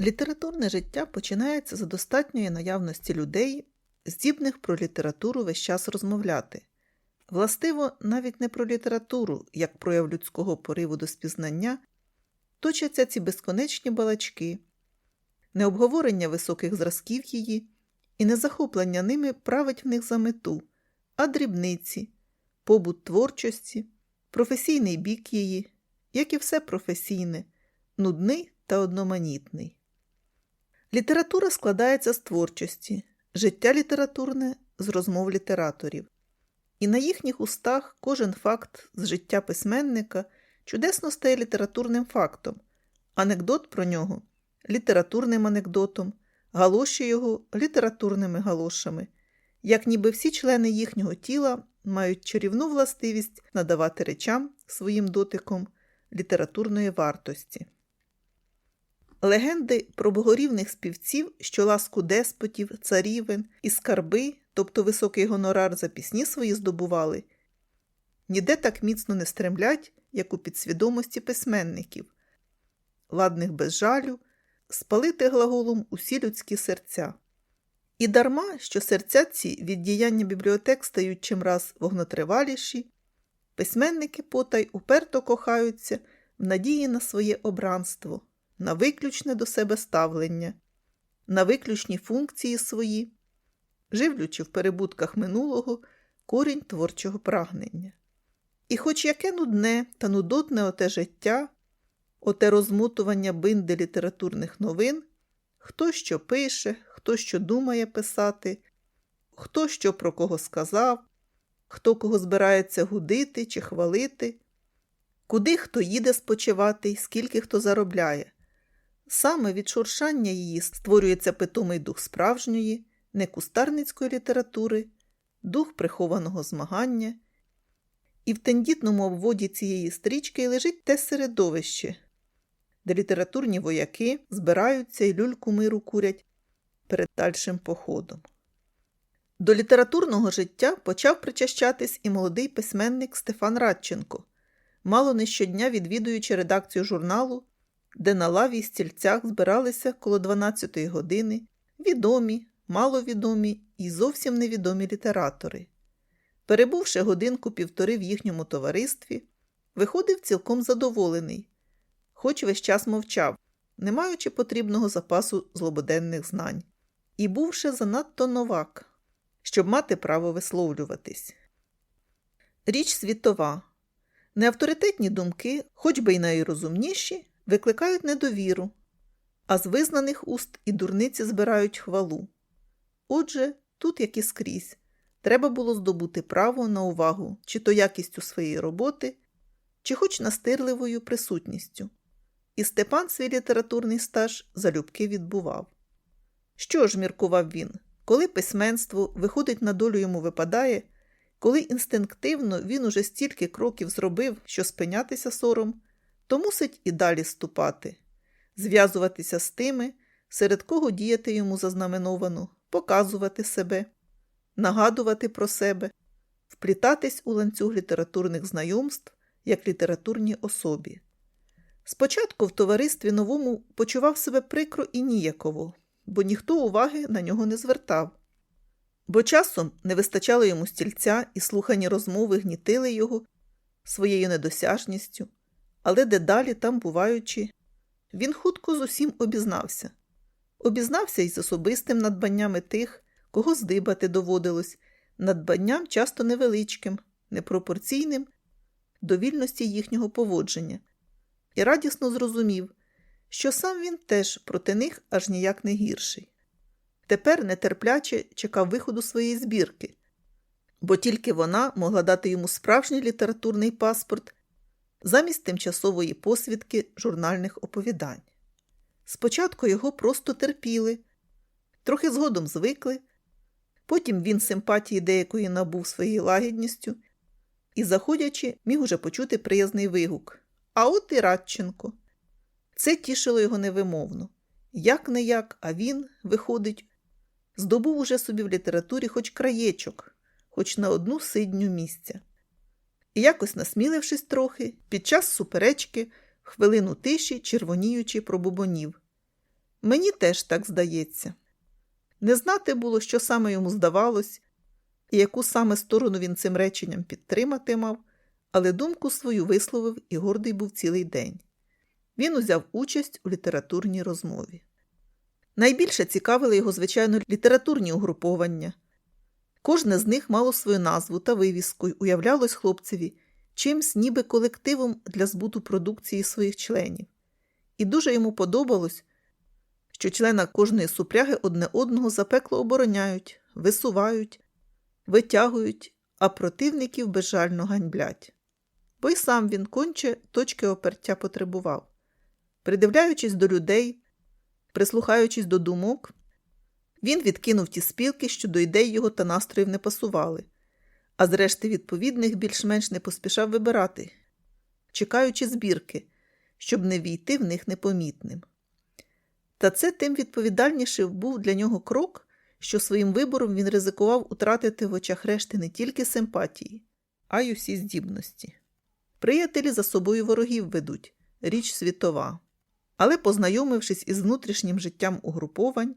Літературне життя починається за достатньої наявності людей, здібних про літературу весь час розмовляти. Властиво, навіть не про літературу, як прояв людського пориву до спізнання, точаться ці безконечні балачки, не обговорення високих зразків її і не захоплення ними править в них за мету, а дрібниці, побут творчості, професійний бік її, як і все професійне, нудний та одноманітний. Література складається з творчості, життя літературне з розмов літераторів. І на їхніх устах кожен факт з життя письменника чудесно стає літературним фактом, анекдот про нього літературним анекдотом, галоші його літературними галошами, як ніби всі члени їхнього тіла мають чарівну властивість надавати речам своїм дотиком літературної вартості. Легенди про богорівних співців, що ласку деспотів, царівен і скарби, тобто високий гонорар за пісні свої здобували, ніде так міцно не стремлять, як у підсвідомості письменників, ладних без жалю, спалити глаголом усі людські серця. І дарма, що серця ці від діяння бібліотек стають чимраз вогнотриваліші, письменники потай уперто кохаються в надії на своє обранство на виключне до себе ставлення, на виключні функції свої, живлючи в перебутках минулого корінь творчого прагнення. І хоч яке нудне та нудотне оте життя, оте розмутування бинди літературних новин, хто що пише, хто що думає писати, хто що про кого сказав, хто кого збирається гудити чи хвалити, куди хто їде спочивати скільки хто заробляє. Саме від шуршання її створюється питомий дух справжньої, не кустарницької літератури, дух прихованого змагання, і в тендітному обводі цієї стрічки лежить те середовище, де літературні вояки збираються і люльку миру курять перед дальшим походом. До літературного життя почав причащатись і молодий письменник Стефан Радченко, мало не щодня відвідуючи редакцію журналу де на лаві й стільцях збиралися коло 12-ї години відомі, маловідомі і зовсім невідомі літератори. Перебувши годинку півтори в їхньому товаристві, виходив цілком задоволений, хоч весь час мовчав, не маючи потрібного запасу злободенних знань, і був ще занадто новак, щоб мати право висловлюватись. Річ світова. Неавторитетні думки, хоч би й найрозумніші, викликають недовіру, а з визнаних уст і дурниці збирають хвалу. Отже, тут, як і скрізь, треба було здобути право на увагу чи то якістю своєї роботи, чи хоч настирливою присутністю. І Степан свій літературний стаж залюбки відбував. Що ж, міркував він, коли письменство виходить на долю йому випадає, коли інстинктивно він уже стільки кроків зробив, що спинятися сором, то мусить і далі ступати, зв'язуватися з тими, серед кого діяти йому зазнаменовано, показувати себе, нагадувати про себе, вплітатись у ланцюг літературних знайомств як літературній особі. Спочатку в товаристві новому почував себе прикро і ніяково, бо ніхто уваги на нього не звертав. Бо часом не вистачало йому стільця і слухані розмови гнітили його своєю недосяжністю, але дедалі там буваючи, він хутко з усім обізнався. Обізнався й з особистим надбаннями тих, кого здибати доводилось, надбанням часто невеличким, непропорційним до вільності їхнього поводження, і радісно зрозумів, що сам він теж проти них аж ніяк не гірший. Тепер нетерпляче чекав виходу своєї збірки, бо тільки вона могла дати йому справжній літературний паспорт замість тимчасової посвідки журнальних оповідань. Спочатку його просто терпіли, трохи згодом звикли, потім він симпатії деякої набув своєю лагідністю і, заходячи, міг уже почути приязний вигук. А от і Радченко. Це тішило його невимовно. Як не як, а він, виходить, здобув уже собі в літературі хоч краєчок, хоч на одну сидню місця і, якось насмілившись трохи, під час суперечки, хвилину тиші, червоніючи пробубонів. Мені теж так здається. Не знати було, що саме йому здавалось, і яку саме сторону він цим реченням підтримати мав, але думку свою висловив і гордий був цілий день. Він узяв участь у літературній розмові. Найбільше цікавили його, звичайно, літературні угруповання. Кожне з них мало свою назву та вивіску й уявлялось хлопцеві чимсь ніби колективом для збуту продукції своїх членів. І дуже йому подобалось, що члена кожної супряги одне одного запекло обороняють, висувають, витягують, а противників безжально ганьблять. Бо й сам він конче точки опертя потребував. Придивляючись до людей, прислухаючись до думок, він відкинув ті спілки, що до ідей його та настроїв не пасували, а зрешти відповідних більш-менш не поспішав вибирати, чекаючи збірки, щоб не війти в них непомітним. Та це тим відповідальніший був для нього крок, що своїм вибором він ризикував утратити в очах решти не тільки симпатії, а й усі здібності. Приятелі за собою ворогів ведуть річ світова. Але, познайомившись із внутрішнім життям угруповань,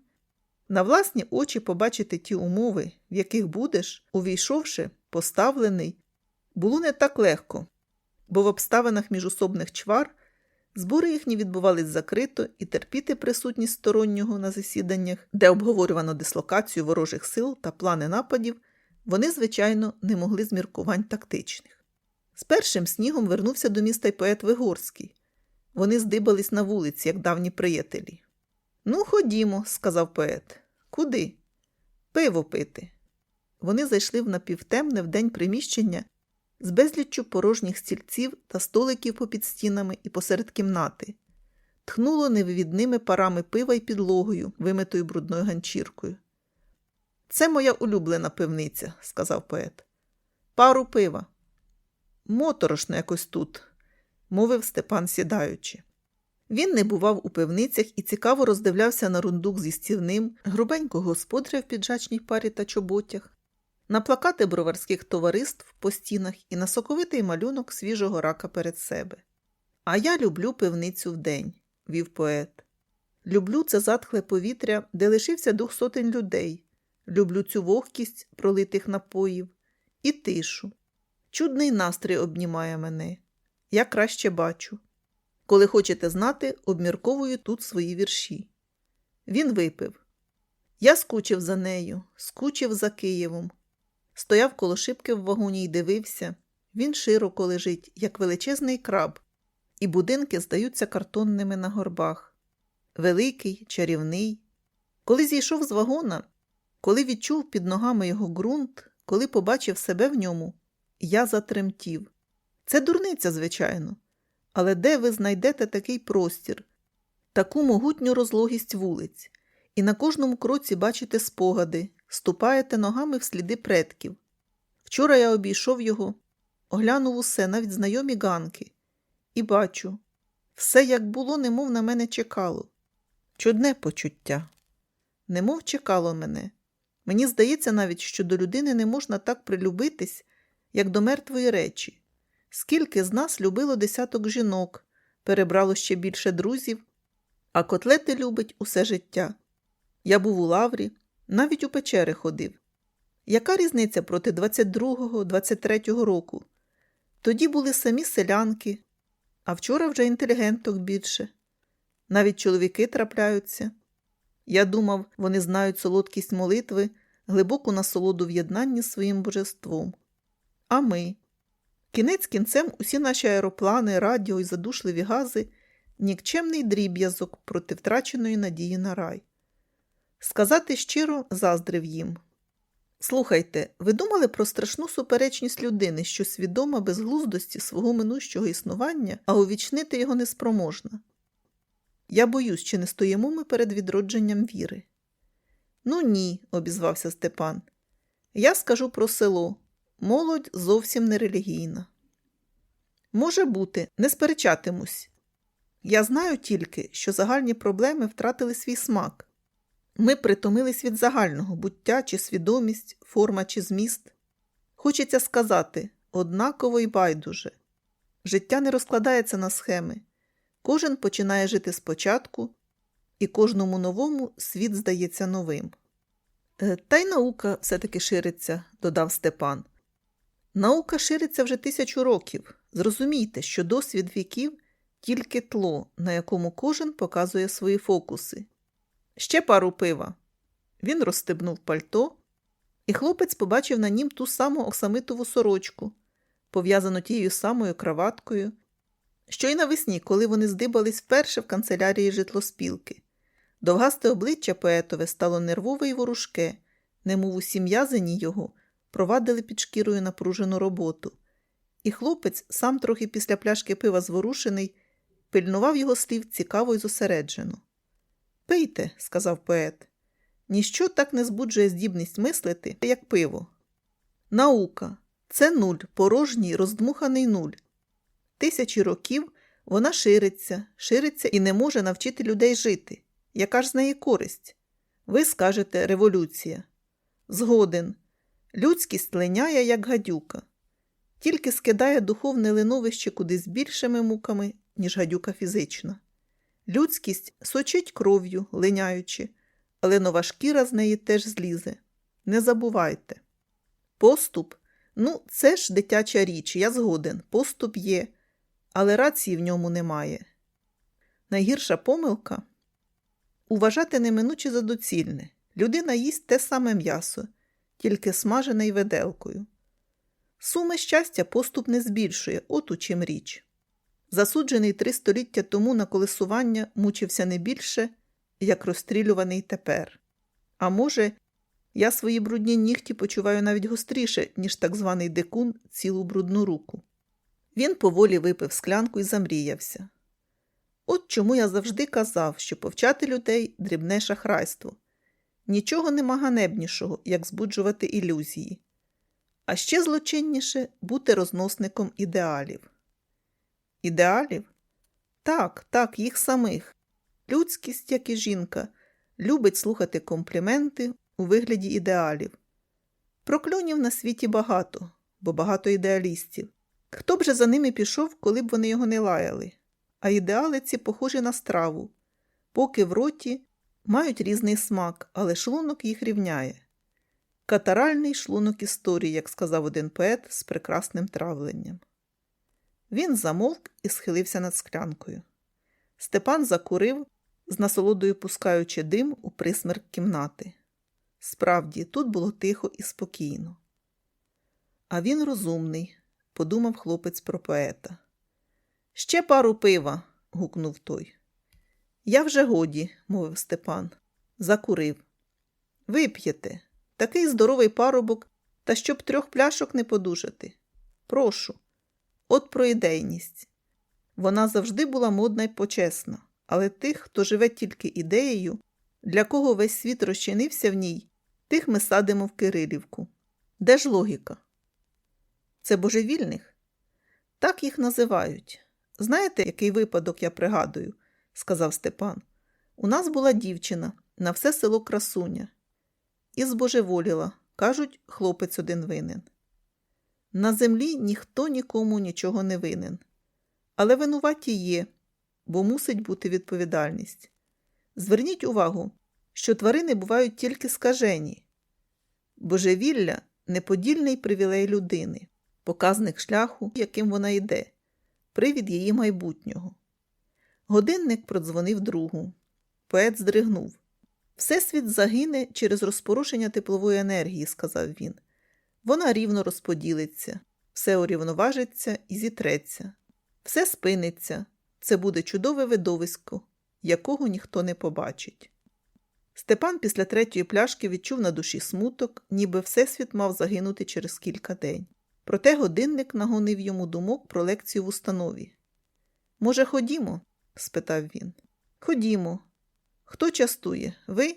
на власні очі побачити ті умови, в яких будеш, увійшовши, поставлений, було не так легко, бо в обставинах міжособних чвар збори їхні відбувались закрито і терпіти присутність стороннього на засіданнях, де обговорювано дислокацію ворожих сил та плани нападів, вони, звичайно, не могли з міркувань тактичних. З першим снігом вернувся до міста й поет Вигорський. Вони здибались на вулиці, як давні приятелі. Ну, ходімо, сказав поет. Куди? Пиво пити. Вони зайшли в напівтемне вдень приміщення з безліччю порожніх стільців та столиків попід стінами і посеред кімнати. Тхнуло невивідними парами пива й підлогою, вимитою брудною ганчіркою. Це моя улюблена пивниця, сказав поет. Пару пива. Моторошно якось тут, мовив Степан сідаючи. Він не бував у пивницях і цікаво роздивлявся на рундук зі стівним, грубенького господаря в піджачній парі та чоботях, на плакати броварських товариств по стінах і на соковитий малюнок свіжого рака перед себе. А я люблю пивницю вдень, вів поет. Люблю це затхле повітря, де лишився дух сотень людей. Люблю цю вогкість пролитих напоїв і тишу. Чудний настрій обнімає мене. Я краще бачу. Коли хочете знати, обмірковую тут свої вірші. Він випив. Я скучив за нею, скучив за Києвом. Стояв коло шибки в вагоні й дивився. Він широко лежить, як величезний краб, і будинки здаються картонними на горбах. Великий, чарівний. Коли зійшов з вагона, коли відчув під ногами його ґрунт, коли побачив себе в ньому, я затремтів. Це дурниця, звичайно. Але де ви знайдете такий простір, таку могутню розлогість вулиць, і на кожному кроці бачите спогади, ступаєте ногами в сліди предків. Вчора я обійшов його, оглянув усе, навіть знайомі ганки, і бачу все, як було, немов на мене чекало. Чудне почуття. Немов чекало мене. Мені здається навіть, що до людини не можна так прилюбитись, як до мертвої речі. Скільки з нас любило десяток жінок, перебрало ще більше друзів, а котлети любить усе життя. Я був у лаврі, навіть у печери ходив. Яка різниця проти 22-го, 23-го року? Тоді були самі селянки, а вчора вже інтелігенток більше. Навіть чоловіки трапляються. Я думав, вони знають солодкість молитви, глибоку насолоду в єднанні своїм божеством. А ми. Кінець кінцем усі наші аероплани, радіо і задушливі гази нікчемний дріб'язок проти втраченої надії на рай. Сказати щиро заздрив їм. Слухайте, ви думали про страшну суперечність людини, що свідома безглуздості свого минущого існування, а увічнити його неспроможна? Я боюсь, чи не стоїмо ми перед відродженням віри. Ну ні, обізвався Степан. Я скажу про село. Молодь зовсім не релігійна. Може бути, не сперечатимусь. Я знаю тільки, що загальні проблеми втратили свій смак. Ми притомились від загального буття чи свідомість, форма чи зміст. Хочеться сказати однаково й байдуже. Життя не розкладається на схеми. Кожен починає жити спочатку, і кожному новому світ здається новим. «Е, Та й наука все-таки шириться, додав Степан. Наука шириться вже тисячу років. Зрозумійте, що досвід віків тільки тло, на якому кожен показує свої фокуси. Ще пару пива. Він розстебнув пальто, і хлопець побачив на нім ту саму оксамитову сорочку, пов'язану тією самою краваткою, що й навесні, коли вони здибались вперше в канцелярії житлоспілки. Довгасте обличчя поетове стало нервове й ворушке, немов усі м'язані його провадили під шкірою напружену роботу. І хлопець, сам трохи після пляшки пива зворушений, пильнував його слів цікаво й зосереджено. Пийте, сказав поет. Ніщо так не збуджує здібність мислити, як пиво. Наука це нуль, порожній, роздмуханий нуль. Тисячі років вона шириться, шириться і не може навчити людей жити. Яка ж з неї користь? Ви скажете революція. Згоден. Людськість линяє, як гадюка, тільки скидає духовне линовище кудись більшими муками, ніж гадюка фізична. Людськість сочить кров'ю, линяючи, але нова шкіра з неї теж злізе. Не забувайте. Поступ ну, це ж дитяча річ, я згоден, поступ є, але рації в ньому немає. Найгірша помилка уважати неминуче за доцільне. Людина їсть те саме м'ясо, тільки смажене й веделкою. Суми щастя поступ не збільшує, от у чим річ. Засуджений три століття тому на колесування мучився не більше, як розстрілюваний тепер. А може, я свої брудні нігті почуваю навіть гостріше, ніж так званий дикун цілу брудну руку. Він поволі випив склянку і замріявся. От чому я завжди казав, що повчати людей дрібне шахрайство. Нічого нема ганебнішого, як збуджувати ілюзії. А ще злочинніше бути розносником ідеалів. Ідеалів? Так, так, їх самих. Людськість, як і жінка, любить слухати компліменти у вигляді ідеалів. Прокльонів на світі багато, бо багато ідеалістів. Хто б же за ними пішов, коли б вони його не лаяли? А ідеали ці похожі на страву, поки в роті мають різний смак, але шлунок їх рівняє. Катаральний шлунок історії, як сказав один поет з прекрасним травленням. Він замовк і схилився над склянкою. Степан закурив, з насолодою пускаючи дим у присмерк кімнати. Справді, тут було тихо і спокійно. А він розумний, подумав хлопець про поета. Ще пару пива. гукнув той. Я вже годі, мовив Степан. Закурив. Вип'єте. Такий здоровий парубок, та щоб трьох пляшок не подужати. Прошу. От про ідейність. Вона завжди була модна й почесна, але тих, хто живе тільки ідеєю, для кого весь світ розчинився в ній, тих ми садимо в Кирилівку. Де ж логіка? Це божевільних? Так їх називають. Знаєте, який випадок я пригадую, сказав Степан. У нас була дівчина, на все село красуня. І збожеволіла, кажуть, хлопець один винен. На землі ніхто нікому нічого не винен. Але винуваті є, бо мусить бути відповідальність. Зверніть увагу, що тварини бувають тільки скажені. Божевілля неподільний привілей людини, показник шляху, яким вона йде, привід її майбутнього. Годинник продзвонив другу. Поет здригнув. Всесвіт загине через розпорушення теплової енергії, сказав він. Вона рівно розподілиться, все урівноважиться і зітреться, все спиниться. Це буде чудове видовисько, якого ніхто не побачить. Степан після третьої пляшки відчув на душі смуток, ніби всесвіт мав загинути через кілька день. Проте годинник нагонив йому думок про лекцію в установі. Може, ходімо? Спитав він. Ходімо. Хто частує? Ви?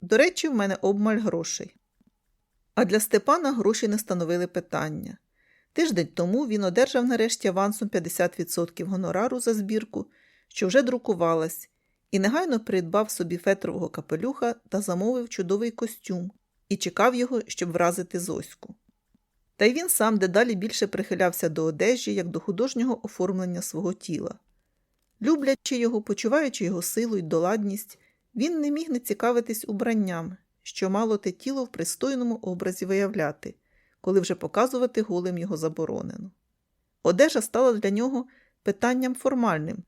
До речі, в мене обмаль грошей. А для Степана гроші не становили питання. Тиждень тому він одержав нарешті авансом 50% гонорару за збірку, що вже друкувалась, і негайно придбав собі фетрового капелюха та замовив чудовий костюм і чекав його, щоб вразити Зоську. Та й він сам дедалі більше прихилявся до одежі, як до художнього оформлення свого тіла. Люблячи його, почуваючи його силу й доладність, Він не міг не цікавитись убранням, що мало те тіло в пристойному образі виявляти, коли вже показувати голим його заборонено. Одежа стала для нього питанням формальним,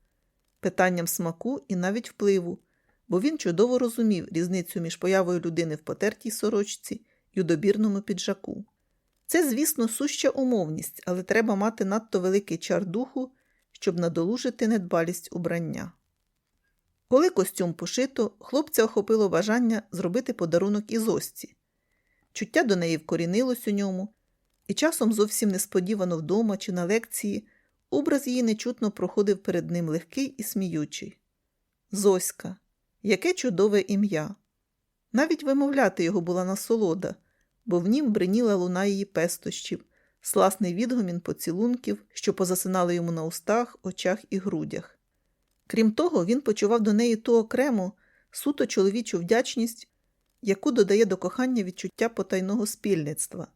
питанням смаку і навіть впливу, бо він чудово розумів різницю між появою людини в потертій сорочці і у добірному піджаку. Це, звісно, суща умовність, але треба мати надто великий чар духу, щоб надолужити недбалість убрання. Коли костюм пошито, хлопця охопило бажання зробити подарунок і зосці. Чуття до неї вкорінилось у ньому, і часом зовсім несподівано вдома чи на лекції образ її нечутно проходив перед ним легкий і сміючий. Зоська, яке чудове ім'я! Навіть вимовляти його була насолода, бо в нім бриніла луна її пестощів, сласний відгомін поцілунків, що позасинали йому на устах, очах і грудях. Крім того, він почував до неї ту окрему, суто чоловічу вдячність, яку додає до кохання відчуття потайного спільництва.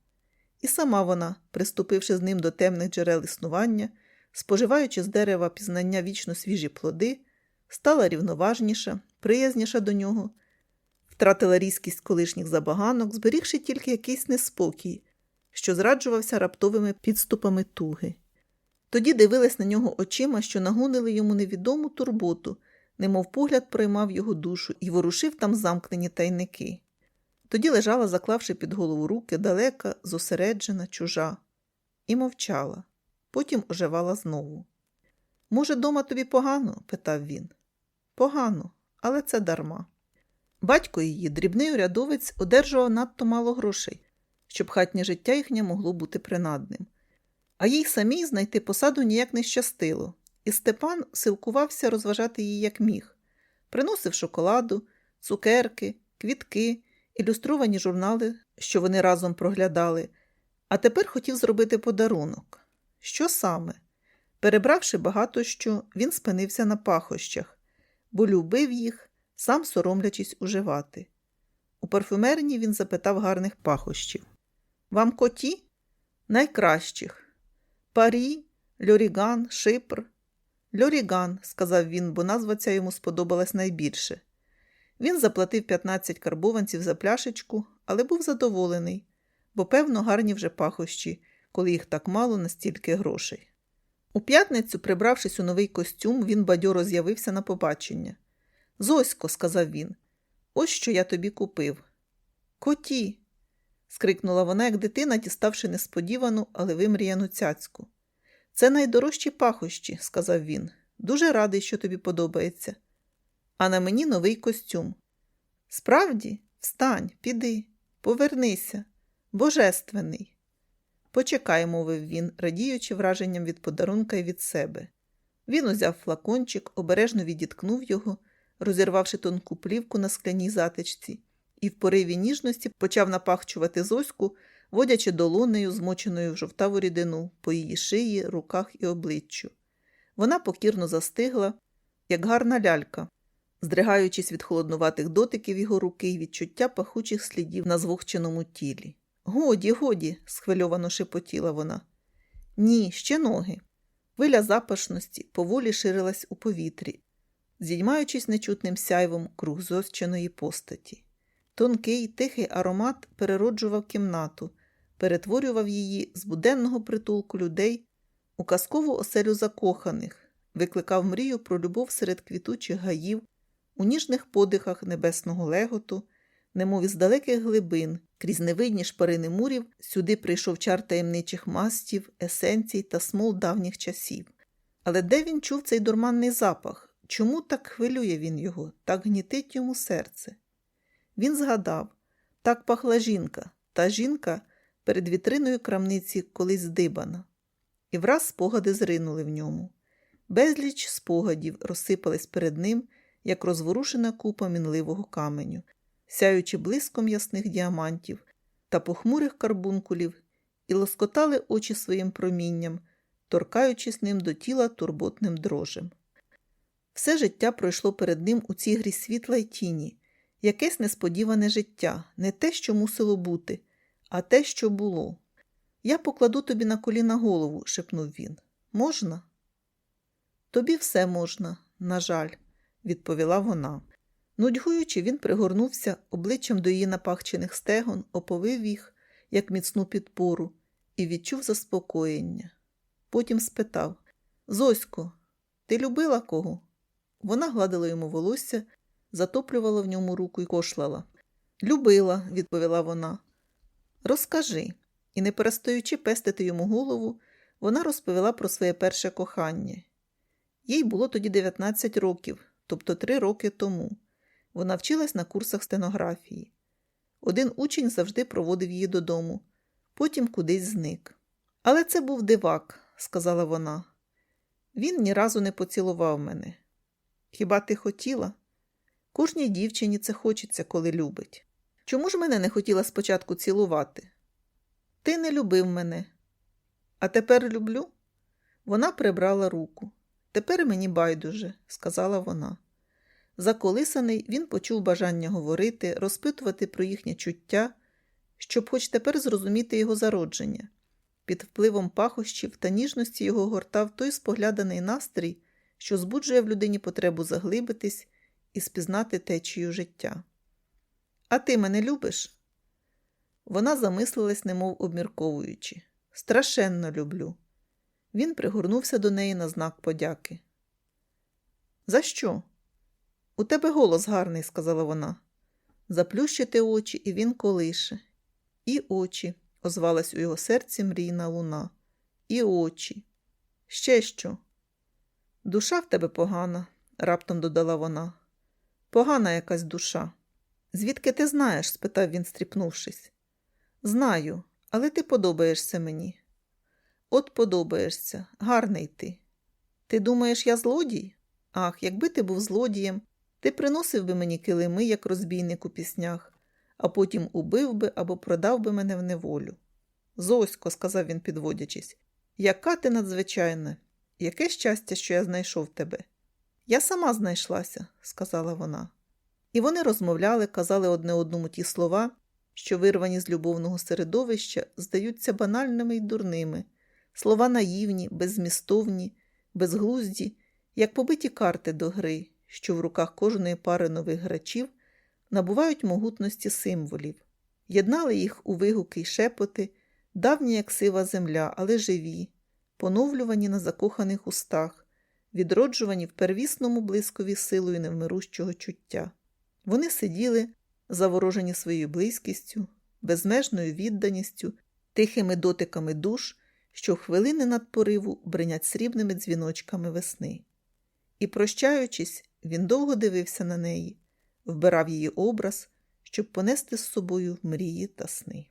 І сама вона, приступивши з ним до темних джерел існування, споживаючи з дерева пізнання вічно свіжі плоди, стала рівноважніша, приязніша до нього, втратила різкість колишніх забаганок, зберігши тільки якийсь неспокій, що зраджувався раптовими підступами туги. Тоді дивилась на нього очима, що нагонили йому невідому турботу, немов погляд проймав його душу і ворушив там замкнені тайники. Тоді лежала, заклавши під голову руки, далека, зосереджена, чужа, і мовчала, потім оживала знову. Може, дома тобі погано? питав він. Погано, але це дарма. Батько її, дрібний урядовець, одержував надто мало грошей, щоб хатнє життя їхнє могло бути принадним. А їй самій знайти посаду ніяк не щастило, і Степан силкувався розважати її як міг. Приносив шоколаду, цукерки, квітки, ілюстровані журнали, що вони разом проглядали, а тепер хотів зробити подарунок. Що саме? Перебравши багато що, він спинився на пахощах, бо любив їх, сам соромлячись уживати. У парфюмерні він запитав гарних пахощів. Вам коті? Найкращих. Парі, Льоріган, Шипр. Льоріган, сказав він, бо назва ця йому сподобалась найбільше. Він заплатив 15 карбованців за пляшечку, але був задоволений, бо, певно, гарні вже пахощі, коли їх так мало на стільки грошей. У п'ятницю, прибравшись у новий костюм, він бадьоро з'явився на побачення. Зосько, сказав він, ось що я тобі купив. Коті. Скрикнула вона, як дитина, діставши несподівану, але вимріяну цяцьку. Це найдорожчі пахощі, сказав він. Дуже радий, що тобі подобається. А на мені новий костюм. Справді, встань, піди, повернися, божественний. Почекай, мовив він, радіючи враженням від подарунка і від себе. Він узяв флакончик, обережно відіткнув його, розірвавши тонку плівку на скляній затичці, і в пориві ніжності почав напахчувати зоську, водячи долонею, змоченою в жовтаву рідину, по її шиї, руках і обличчю. Вона покірно застигла, як гарна лялька, здригаючись від холоднуватих дотиків його руки й відчуття пахучих слідів на звохченому тілі. Годі, годі, схвильовано шепотіла вона. Ні, ще ноги. Хвиля запашності поволі ширилась у повітрі, зіймаючись нечутним сяйвом круг зосченої постаті. Тонкий, тихий аромат перероджував кімнату, перетворював її з буденного притулку людей у казкову оселю закоханих, викликав мрію про любов серед квітучих гаїв, у ніжних подихах небесного леготу, немов із далеких глибин, крізь невидні шпарини мурів, сюди прийшов чар таємничих мастів, есенцій та смол давніх часів. Але де він чув цей дурманний запах? Чому так хвилює він його, так гнітить йому серце? Він згадав так пахла жінка, та жінка перед вітриною крамниці колись здибана, і враз спогади зринули в ньому. Безліч спогадів розсипались перед ним, як розворушена купа мінливого каменю, сяючи блиском ясних діамантів та похмурих карбункулів, і лоскотали очі своїм промінням, торкаючись ним до тіла турботним дрожем. Все життя пройшло перед ним у цій грі світла й тіні, якесь несподіване життя, не те, що мусило бути, а те, що було. Я покладу тобі на коліна голову, шепнув він. Можна? Тобі все можна, на жаль, відповіла вона. Нудьгуючи, він пригорнувся обличчям до її напахчених стегон, оповив їх, як міцну підпору, і відчув заспокоєння. Потім спитав Зосько, ти любила кого? Вона гладила йому волосся, затоплювала в ньому руку і кошлала. Любила, відповіла вона. Розкажи. І, не перестаючи пестити йому голову, вона розповіла про своє перше кохання. Їй було тоді 19 років, тобто три роки тому. Вона вчилась на курсах стенографії. Один учень завжди проводив її додому, потім кудись зник. Але це був дивак, сказала вона. Він ні разу не поцілував мене. Хіба ти хотіла? Кожній дівчині це хочеться, коли любить. Чому ж мене не хотіла спочатку цілувати? Ти не любив мене. А тепер люблю? Вона прибрала руку. Тепер мені байдуже, сказала вона. Заколисаний, він почув бажання говорити, розпитувати про їхнє чуття, щоб хоч тепер зрозуміти його зародження. Під впливом пахощів та ніжності його гортав той спогляданий настрій, що збуджує в людині потребу заглибитись і спізнати течію життя. А ти мене любиш? Вона замислилась, немов обмірковуючи. Страшенно люблю. Він пригорнувся до неї на знак подяки. За що? У тебе голос гарний, сказала вона. Заплющити очі, і він колише. І очі, озвалась у його серці мрійна луна. І очі. Ще що? Душа в тебе погана, раптом додала вона. Погана якась душа. Звідки ти знаєш? спитав він, стріпнувшись. Знаю, але ти подобаєшся мені. От подобаєшся, гарний ти. Ти думаєш, я злодій? Ах, якби ти був злодієм, ти приносив би мені килими, як розбійник у піснях, а потім убив би або продав би мене в неволю. Зосько, сказав він, підводячись, яка ти надзвичайна, яке щастя, що я знайшов тебе. Я сама знайшлася, сказала вона. І вони розмовляли, казали одне одному ті слова, що, вирвані з любовного середовища, здаються банальними й дурними, слова наївні, беззмістовні, безглузді, як побиті карти до гри, що в руках кожної пари нових грачів набувають могутності символів, єднали їх у вигуки й шепоти, давні, як сива земля, але живі, поновлювані на закоханих устах, відроджувані в первісному блискові силою невмирущого чуття. Вони сиділи, заворожені своєю близькістю, безмежною відданістю, тихими дотиками душ, що хвилини над пориву бринять срібними дзвіночками весни. І, прощаючись, він довго дивився на неї, вбирав її образ, щоб понести з собою мрії та сни.